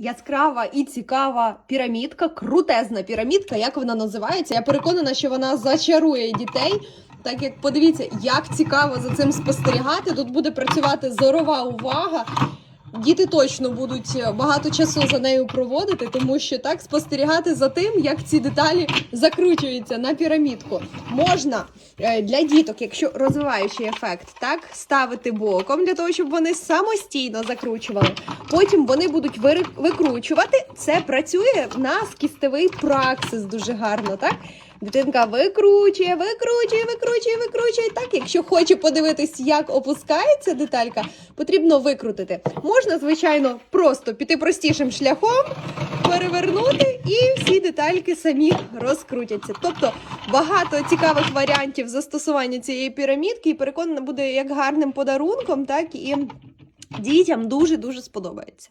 Яскрава і цікава пірамідка, крутезна пірамідка, як вона називається. Я переконана, що вона зачарує дітей. Так як подивіться, як цікаво за цим спостерігати. Тут буде працювати зорова увага. Діти точно будуть багато часу за нею проводити, тому що так спостерігати за тим, як ці деталі закручуються на пірамідку. Можна е, для діток, якщо розвиваючий ефект, так ставити боком для того, щоб вони самостійно закручували. Потім вони будуть викручувати. Це працює в нас кістевий праксис дуже гарно, так? Дитинка викручує, викручує, викручує, викручує, викручує. Так, якщо хоче подивитись, як опускається деталька, потрібно викрутити. Можна, звичайно, просто піти простішим шляхом, перевернути, і всі детальки самі розкрутяться. Тобто багато цікавих варіантів застосування цієї пірамідки, і переконана буде як гарним подарунком, так і дітям дуже дуже сподобається.